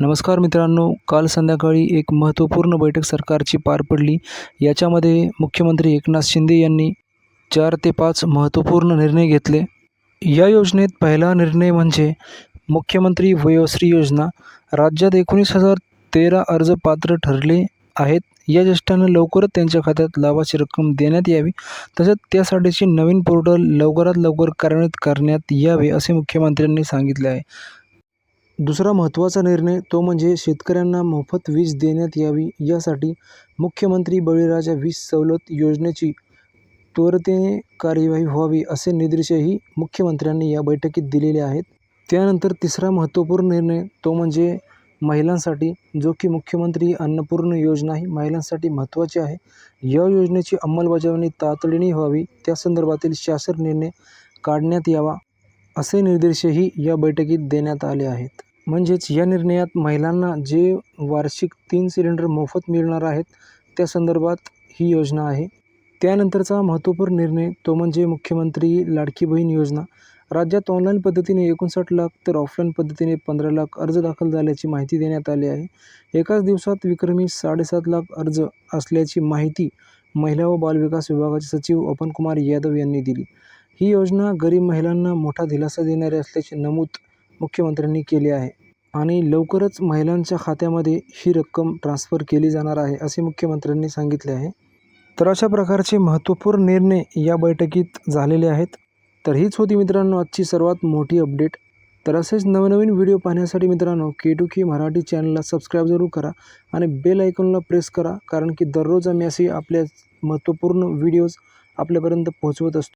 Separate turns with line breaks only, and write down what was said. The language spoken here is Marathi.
नमस्कार मित्रांनो काल संध्याकाळी एक महत्त्वपूर्ण बैठक सरकारची पार पडली. याच्यामध्ये मुख्यमंत्री एकनाथ शिंदे यांनी चार ते पाच महत्त्वपूर्ण निर्णय घेतले. या योजनेत पहिला निर्णय म्हणजे मुख्यमंत्री वयोश्री योजना. राज्यात एकोणीस हजार तेरा अर्ज पात्र ठरले आहेत. या ज्येष्ठांना लवकरच त्यांच्या खात्यात लाभाची रक्कम देण्यात यावी. तसेच त्यासाठीची नवीन पोर्टल लवकरात लवकर कार्यान्वित करण्यात यावे असे मुख्यमंत्र्यांनी सांगितले आहे. दुसरा महत्त्वाचा निर्णय तो म्हणजे शेतकऱ्यांना मोफत वीज देण्यात यावी यासाठी मुख्यमंत्री बळीराजा वीज सवलत योजनेची त्वरतेने कार्यवाही व्हावी असे निर्देशही मुख्यमंत्र्यांनी या बैठकीत दिलेले आहेत. त्यानंतर तिसरा महत्त्वपूर्ण निर्णय तो म्हणजे महिलांसाठी जो की मुख्यमंत्री अन्नपूर्ण योजना ही महिलांसाठी महत्त्वाची आहे. या योजनेची अंमलबजावणी तातडीने व्हावी त्या संदर्भातील शासन निर्णय काढण्यात यावा असे निर्देशही या बैठकीत देण्यात आले आहेत. म्हणजेच या निर्णयात महिलांना जे वार्षिक तीन सिलेंडर मोफत मिळणार आहेत त्या संदर्भात ही योजना आहे. त्यानंतरचा महत्त्वपूर्ण निर्णय तो म्हणजे मुख्यमंत्री लाडकी बहीण योजना. राज्यात ऑनलाईन पद्धतीने एकोणसाठ लाख तर ऑफलाईन पद्धतीने पंधरा लाख अर्ज दाखल झाल्याची माहिती देण्यात आली आहे. एकाच दिवसात विक्रमी साडेसात लाख अर्ज असल्याची माहिती महिला व बालविकास विभागाचे सचिव अपन कुमार यादव यांनी दिली. ही योजना गरीब महिलांना मोठा दिलासा देणारी असल्याचे नमूद मुख्यमंत्र्यांनी केले आहे. आणि लवकरच महिलांच्या खात्यामध्ये ही रक्कम ट्रान्स्फर केली जाणार आहे असे मुख्यमंत्र्यांनी सांगितले आहे. तर अशा प्रकारचे महत्त्वपूर्ण निर्णय या बैठकीत झालेले आहेत. तर हीच होती मित्रांनो आजची सर्वात मोठी अपडेट. तर असेच नवनवीन व्हिडिओ पाहण्यासाठी मित्रांनो के टू के मराठी चॅनलला सबस्क्राईब जरूर करा आणि बेल आयकॉनला प्रेस करा कारण की दररोज आम्ही असे आपल्या महत्त्वपूर्ण व्हिडिओज आपल्यापर्यंत पोहोचवत असतो.